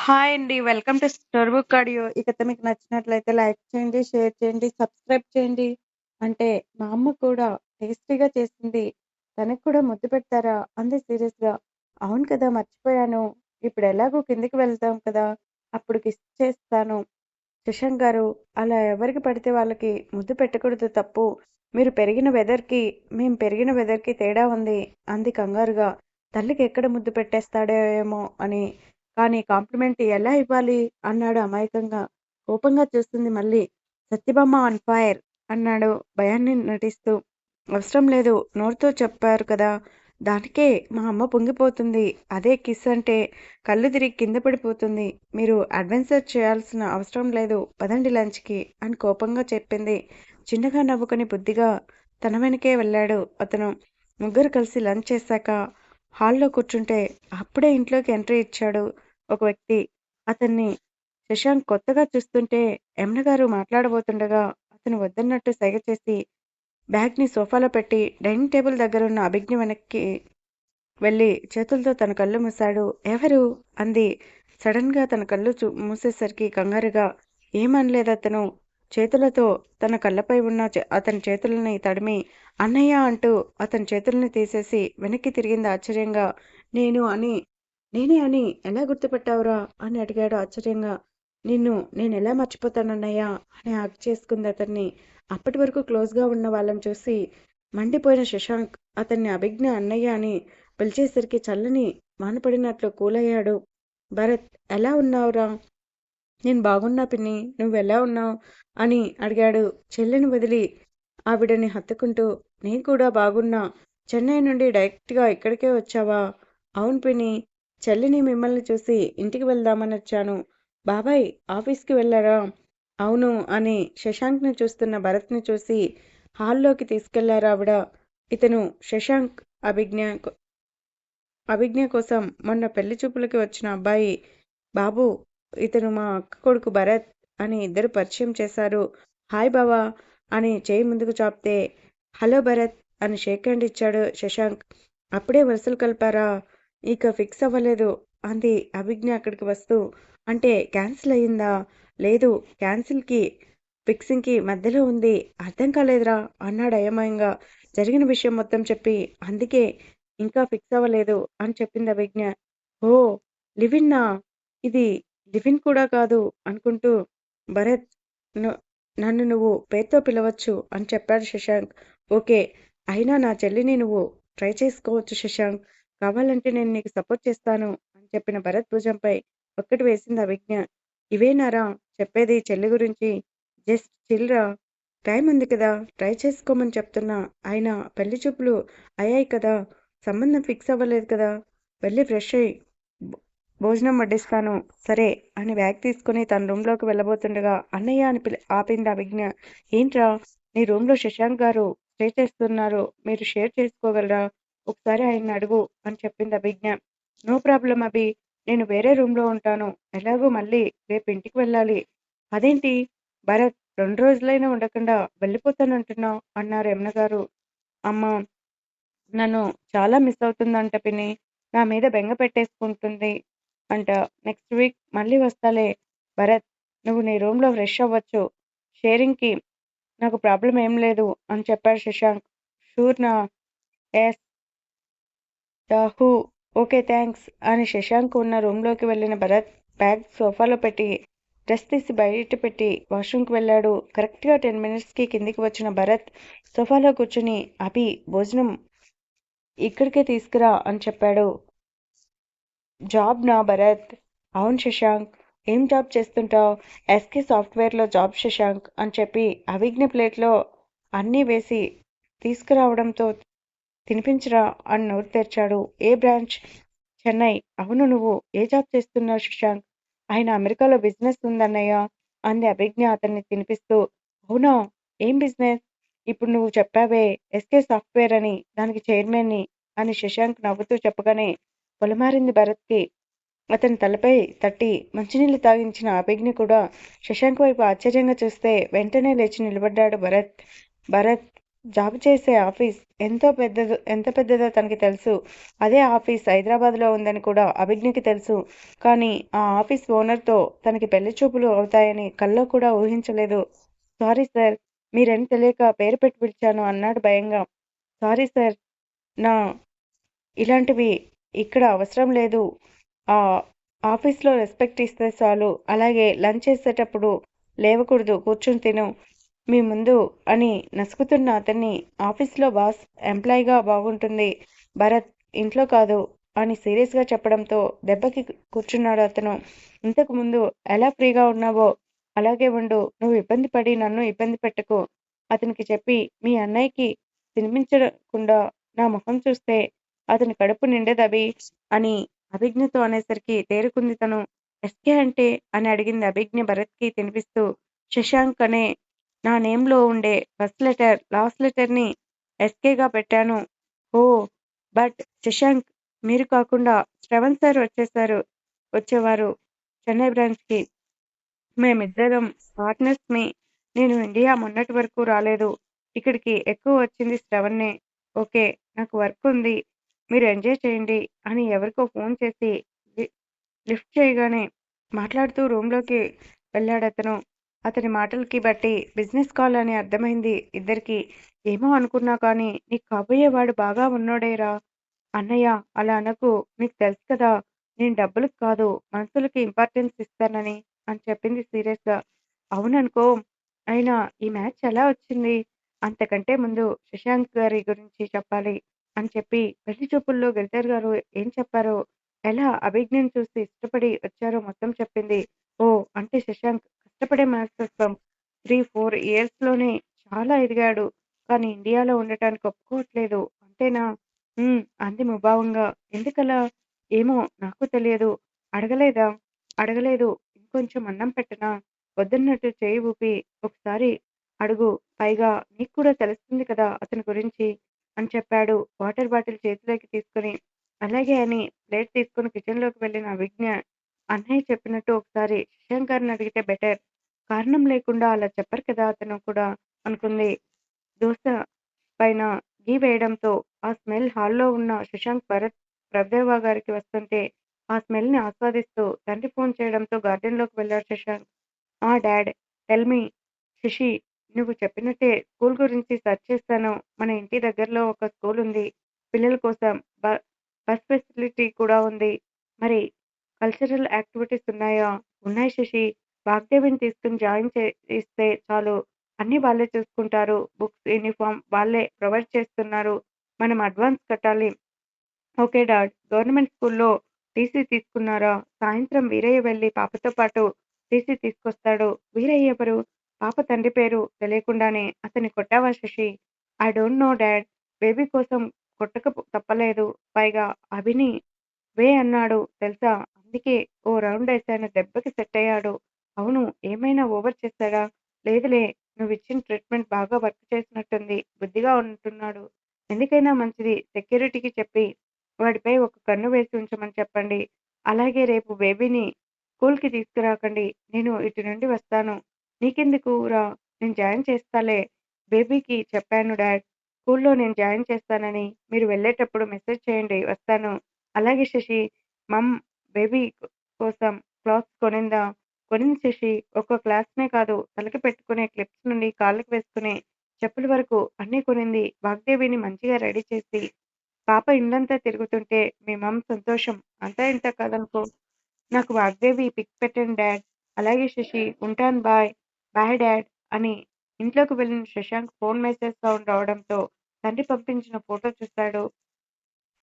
Hi అండి. Welcome to store book audio. ఈ కథ మీకు నచ్చినట్లయితే లైక్ చేయండి, షేర్ చేయండి, సబ్స్క్రైబ్ చేయండి. అంటే మా అమ్మ కూడా టేస్టీగా చేసింది. తనకి కూడా ముద్దు పెడతారా అంది సీరియస్‌గా. అవును కదా! మర్చిపోయాను. ఇప్పుడు ఎలాగో కిందికి వెళ్తాం కదా! అప్పుడు కిస్ చేస్తాను. శశాంక్ గారు అలా ఎవరికి పడితే వాళ్ళకి ముద్దు పెట్టకూడదు తప్పు. మీరు పెరిగిన వెదర్‌కి, మేము పెరిగిన వెదర్‌కి తేడా ఉంది అంది కంగారుగా. తల్లికి ఎక్కడ ముద్దు పెట్టేస్తాడేమో ఏమో అని. కానీ కాంప్లిమెంట్ ఎలా ఇవ్వాలి? అన్నాడు అమాయకంగా. కోపంగా చూస్తుంది మళ్ళీ. Satyabhama on fire! అన్నాడు భయాన్ని నటిస్తూ. అవసరం లేదు. నోరుతో చెప్పారు కదా! దానికే మా అమ్మ పొంగిపోతుంది. అదే కిస్ అంటే కళ్ళు తిరిగి కింద పడిపోతుంది. మీరు అడ్వెంచర్ చేయాల్సిన అవసరం లేదు. పదండి లంచ్‌కి అని కోపంగా చెప్పింది. చిన్నగా నవ్వుకొని బుద్ధిగా తన వెనకే వెళ్ళాడు అతను. ముగ్గురు కలిసి లంచ్ చేశాక హాల్లో కూర్చుంటే అప్పుడే ఇంట్లోకి ఎంట్రీ ఇచ్చాడు ఒక వ్యక్తి. అతన్ని శశాంక్ కొత్తగా చూస్తుంటే యమునగారు మాట్లాడబోతుండగా అతను వద్దన్నట్టు సైగ చేసి బ్యాగ్‌ని సోఫాలో పెట్టి డైనింగ్ టేబుల్ దగ్గరున్న అభిజ్ఞ వెనక్కి వెళ్ళి చేతులతో తన కళ్ళు మూశాడు. ఎవరు? అంది సడన్‌గా తన కళ్ళు చూ మూసేసరికి కంగారుగా. ఏమనలేదతను. చేతులతో తన కళ్ళపై ఉన్న అతని చేతులని తడిమి అన్నయ్య అంటూ అతని చేతుల్ని తీసేసి వెనక్కి తిరిగింది ఆశ్చర్యంగా. నేను అని నేనే అని ఎలా గుర్తుపట్టావురా? అని అడిగాడు ఆశ్చర్యంగా. నిన్ను నేను ఎలా మర్చిపోతాను మర్చిపోతానన్నయ్య అని హక్ చేసుకుంది అతన్ని. అప్పటి వరకు క్లోజ్‌గా ఉన్న వాళ్ళని చూసి మండిపోయిన శశాంక్ అతన్ని అభిజ్ఞ అన్నయ్య అని పిలిచేసరికి చల్లని మానపడినట్లు కూలయ్యాడు. భరత్ ఎలా ఉన్నావురా? నేను బాగున్నా పిన్ని. నువ్వెలా ఉన్నావు? అని అడిగాడు చెల్లిని వదిలి ఆవిడని హత్తుకుంటూ. నేను కూడా బాగున్నా. చెన్నై నుండి డైరెక్ట్‌గా ఇక్కడికే వచ్చావా? అవును పిన్ని. చెల్లిని మిమ్మల్ని చూసి ఇంటికి వెళ్దామని వచ్చాను బాబాయ్ ఆఫీస్‌కి వెళ్ళారా అవును అని శశాంక్‌ని చూస్తున్న భరత్‌ని చూసి హాల్లోకి తీసుకెళ్ళారావిడ. ఇతను శశాంక్ అభిజ్ఞ అభిజ్ఞ కోసం మొన్న పెళ్ళి చూపులకి వచ్చిన అబ్బాయి. బాబు ఇతను మా అక్క కొడుకు భరత్ అని ఇద్దరు పరిచయం చేశారు. హాయ్ బావా అని చేయి ముందుకు చాపితే హలో భరత్ అని షేక్ హ్యాండ్ ఇచ్చాడు శశాంక్. అప్పుడే వరుసలు కలిపారా? ఇక ఫిక్స్ అవ్వలేదు అంది అభిజ్ఞ అక్కడికి వస్తూ. అంటే క్యాన్సిల్ అయ్యిందా? లేదు క్యాన్సిల్‌కి, ఫిక్సింగ్‌కి మధ్యలో ఉంది. అర్థం కాలేదురా అన్నాడు అయోమయంగా. జరిగిన విషయం మొత్తం చెప్పి అందుకే ఇంకా ఫిక్స్ అవ్వలేదు అని చెప్పింది అభిజ్ఞ. ఓ లివిన్నా? ఇది టిఫిన్ కూడా కాదు అనుకుంటూ భరత్ నన్ను నువ్వు పేరుతో పిలవచ్చు అని చెప్పాడు శశాంక్. ఓకే. అయినా నా చెల్లిని నువ్వు ట్రై చేసుకోవచ్చు శశాంక్. కావాలంటే నేను నీకు సపోర్ట్ చేస్తాను అని చెప్పిన భరత్ భుజంపై ఒక్కటి వేసింది అభిజ్ఞ. ఇవేనారా చెప్పేది చెల్లి గురించి? జస్ట్ చిల్‌రా. టైం ఉంది కదా! ట్రై చేసుకోమని చెప్తున్నా. ఆయన పెళ్ళి చూపులు అయ్యాయి కదా! సంబంధం ఫిక్స్ అవ్వలేదు కదా! వెళ్ళి ఫ్రెష్ అయ్యి భోజనం వడ్డిస్తాను. సరే అని బ్యాగ్ తీసుకుని తన రూమ్‌లోకి వెళ్ళబోతుండగా అన్నయ్య అని పిలి ఆపింది అభిజ్ఞ. ఏంట్రా నీ రూమ్‌లో శశాంక్ గారు స్టే చేస్తున్నారు. మీరు షేర్ చేసుకోగలరా? ఒకసారి ఆయన్ని అడుగు అని చెప్పింది అభిజ్ఞ. No problem Abhi. నేను వేరే రూమ్‌లో ఉంటాను. ఎలాగో మళ్ళీ రేపు ఇంటికి వెళ్ళాలి. అదేంటి భరత్ రెండు రోజులైనా ఉండకుండా వెళ్ళిపోతానంటున్నావు అన్నారు యమునగారు. అమ్మ నన్ను చాలా మిస్ అవుతుందంట పిన్ని. నా మీద బెంగ పెట్టేసుకుంటుంది అంట. నెక్స్ట్ వీక్ మళ్ళీ వస్తాలే. భరత్ నువ్వు నీ రూమ్‌లో ఫ్రెష్ అవ్వచ్చు. షేరింగ్‌కి నాకు ప్రాబ్లం ఏం లేదు అని చెప్పాడు శశాంక్. షూర్‌నా? ఎస్. హూ ఓకే థ్యాంక్స్ అని శశాంక్ ఉన్న రూమ్లోకి వెళ్ళిన భరత్ బ్యాగ్ సోఫాలో పెట్టి డ్రెస్ తీసి బయట పెట్టి వాష్రూమ్కి వెళ్ళాడు కరెక్ట్గా టెన్ మినిట్స్కి కిందికి వచ్చిన భరత్ సోఫాలో కూర్చుని అభి భోజనం ఇక్కడికే తీసుకురా అని చెప్పాడు జాబ్ నా భరత్ అవును శశాంక్ ఏం జాబ్ చేస్తుంటావు ఎస్కే సాఫ్ట్వేర్లో జాబ్ శశాంక్ అని చెప్పి అవిజ్ఞ ప్లేట్లో అన్నీ వేసి తీసుకురావడంతో తినిపించరా అని నోరు తెరిచాడు. ఏ బ్రాంచ్? చెన్నై. అవును నువ్వు ఏ జాబ్ చేస్తున్నావు శశాంక్? ఆయన అమెరికాలో బిజినెస్ ఉందన్నయ్య అంది అభిజ్ఞ అతన్ని తినిపిస్తూ. అవునా? ఏం బిజినెస్? ఇప్పుడు నువ్వు చెప్పావే ఎస్కే సాఫ్ట్వేర్ అని దానికి చైర్మన్ని అని శశాంక్ నవ్వుతూ చెప్పగానే పొలమారింది భరత్కి. అతని తలపై తట్టి మంచినీళ్ళు తాగించిన అభిజ్ఞ కూడా శశాంక్ వైపు ఆశ్చర్యంగా చూస్తే వెంటనే లేచి నిలబడ్డాడు భరత్. భరత్ జాబ్ చేసే ఆఫీస్ ఎంతో పెద్దదో ఎంత పెద్దదో తనకి తెలుసు అదే ఆఫీస్ హైదరాబాద్లో ఉందని కూడా అభిజ్ఞకి తెలుసు కానీ ఆ ఆఫీస్ ఓనర్తో తనకి పెళ్ళి చూపులు అవుతాయని కల్లో కూడా ఊహించలేదు సారీ సార్ మీరని తెలియక పేరు పెట్టి పిలిచాను అన్నాడు భయంగా సారీ సార్ నా ఇలాంటివి ఇక్కడ అవసరం లేదు. ఆ ఆఫీస్లో రెస్పెక్ట్ ఇస్తే చాలు. అలాగే లంచ్ చేసేటప్పుడు లేవకూడదు కూర్చుని తిను. మీ ముందు అని నసుకుతున్న అతన్ని ఆఫీస్లో బాస్ ఎంప్లాయీగా బాగుంటుంది. భరత్ ఇంట్లో కాదు అని సీరియస్గా చెప్పడంతో దెబ్బకి కూర్చున్నాడు అతను. ఇంతకు ముందు ఎలా ఫ్రీగా ఉన్నావో అలాగే ఉండు. నువ్వు ఇబ్బంది పడి నన్ను ఇబ్బంది పెట్టకు. అతనికి చెప్పి మీ అన్నయ్యకి తినిపించకుండా నా ముఖం చూస్తే అతని కడుపు నిండేదభి అని అభిజ్ఞతో అనేసరికి తేరుకుంది తను. ఎస్కే అంటే? అని అడిగింది అభిజ్ఞ భరత్కి తినిపిస్తూ. శశాంక్ అనే నా నేమ్లో ఉండే ఫస్ట్ లెటర్ లాస్ట్ లెటర్ని ఎస్కేగా పెట్టాను. ఓ బట్ శశాంక్ మీరు కాకుండా శ్రవణ్ సార్ వచ్చేసారు వచ్చేవారు చెన్నై బ్రాంచ్కి. మేమిద్దరం పార్ట్నర్స్ మీ నేను ఇండియా మొన్నటి వరకు రాలేదు. ఇక్కడికి ఎక్కువ వచ్చింది శ్రవణ్నే. ఓకే నాకు వర్క్ ఉంది. మీరు ఎంజాయ్ చేయండి అని ఎవరికో ఫోన్ చేసి లిఫ్ట్ చేయగానే మాట్లాడుతూ రూమ్లోకి వెళ్ళాడు అతను. అతని మాటలకి బట్టి బిజినెస్ కాల్ అని అర్థమైంది. ఇద్దరికి ఏమో అనుకున్నా కానీ నీకు కాబోయేవాడు బాగా ఉన్నోడేరా. అన్నయ్య అలా అనకు. నీకు తెలుసు కదా నేను డబ్బులకు కాదు మనసులకి ఇంపార్టెన్స్ ఇస్తానని అని చెప్పింది సీరియస్గా. అవుననుకో అయినా ఈ మ్యాచ్ ఎలా వచ్చింది? అంతకంటే ముందు శశాంక్ గారి గురించి చెప్పాలి. అని చెప్పి పెళ్ళి చూపుల్లో గిరిధర్ గారు ఏం చెప్పారో ఎలా అభిజ్ఞని చూసి ఇష్టపడి వచ్చారో మొత్తం చెప్పింది ఓ అంటే శశాంక్ కష్టపడే మనస్తత్వం త్రీ ఫోర్ ఇయర్స్లోనే చాలా ఎదిగాడు కానీ ఇండియాలో ఉండటానికి ఒప్పుకోవట్లేదు అంతేనా "ఉమ్" అంది ముభావంగా. ఎందుకలా? ఏమో నాకు తెలియదు. అడగలేదా? అడగలేదు. ఇంకొంచెం అన్నం పెట్టనా? వద్దన్నట్టు చేయి ఊపి ఒకసారి అడుగు. పైగా నీకు కూడా తెలుస్తుంది కదా అతని గురించి అని చెప్పాడు వాటర్ బాటిల్ చేతిలోకి తీసుకుని. అలాగే అని ప్లేట్ తీసుకుని కిచెన్లోకి వెళ్ళిన అభిజ్ఞ అన్నయ్య చెప్పినట్టు ఒకసారి శశాంక్ అడిగితే బెటర్. కారణం లేకుండా అలా చెప్పరు కదా అతను కూడా అనుకుంది. దోశ పైన ఘీ వేయడంతో ఆ స్మెల్ హాల్లో ఉన్న శశాంక్ భరత్ ప్రభుదేవా గారికి వస్తుంటే ఆ స్మెల్ని ఆస్వాదిస్తూ తండ్రి ఫోన్ చేయడంతో గార్డెన్లోకి వెళ్ళాడు శశాంక్ ఆ డాడ్ టెల్ మీ శశి నువ్వు చెప్పినట్టే స్కూల్ గురించి సెర్చ్ చేస్తాను. మన ఇంటి దగ్గరలో ఒక స్కూల్ ఉంది. పిల్లల కోసం బస్ ఫెసిలిటీ కూడా ఉంది. మరి కల్చరల్ యాక్టివిటీస్ ఉన్నాయా? ఉన్నాయి శశి. వాగ్దేవిని తీసుకుని జాయిన్ చేస్తే చాలు. అన్ని వాళ్ళే చూసుకుంటారు. బుక్స్ యూనిఫామ్ వాళ్ళే ప్రొవైడ్ చేస్తున్నారు. మనం అడ్వాన్స్ కట్టాలి. Okay dad. గవర్నమెంట్ స్కూల్లో టీసీ తీసుకున్నారా? సాయంత్రం వీరయ్య వెళ్ళి పాపతో పాటు టీసీ తీసుకొస్తాడు. వీరయ్య ఎవరు? పాప తండ్రి పేరు తెలియకుండానే అతన్ని కొట్టావా Shashi? I don't know dad. Baby కోసం కొట్టక తప్పలేదు. పైగా అభిని వే అన్నాడు. తెలుసా? అందుకే ఓ రౌండ్ వేసాను దెబ్బకి సెట్ అయ్యాడు. అవును ఏమైనా ఓవర్ చేశాడా లేదులే నువ్వు ఇచ్చిన ట్రీట్మెంట్ బాగా వర్క్ చేసినట్టుంది. బుద్ధిగా ఉంటున్నాడు. ఎందుకైనా మంచిది. సెక్యూరిటీకి చెప్పి వాడిపై ఒక కన్ను వేసి ఉంచమని చెప్పండి. అలాగే రేపు బేబీని స్కూల్కి తీసుకురాకండి. నేను ఇటు నుండి వస్తాను. నీకెందుకు రా? నేను జాయిన్ చేస్తాలే. బేబీకి చెప్పాను డాడ్. స్కూల్లో నేను జాయిన్ చేస్తానని మీరు వెళ్ళేటప్పుడు మెసేజ్ చేయండి వస్తాను. అలాగే శశి మమ్ బేబీ కోసం క్లాత్స్ కొనిందా? కొనింది శశి. ఒక్క క్లాస్నే కాదు తలకి పెట్టుకునే క్లిప్స్ నుండి కాళ్ళకి వేసుకునే చెప్పుల వరకు అన్నీ కొనింది. వాగ్దేవిని మంచిగా రెడీ చేసి పాప ఇండంతా తిరుగుతుంటే మీ మమ్ సంతోషం. అంతా ఇంత కాదనుకో. నాకు వాగ్దేవి పిక్ పెట్టండి డాడ్. అలాగే శశి ఉంటాను బాయ్. బాయ్ డాడ్ అని ఇంట్లోకి వెళ్ళిన శశాంక్ ఫోన్ మెసేజ్ సౌండ్ రావడంతో తండ్రి పంపించిన ఫోటో చూశాడు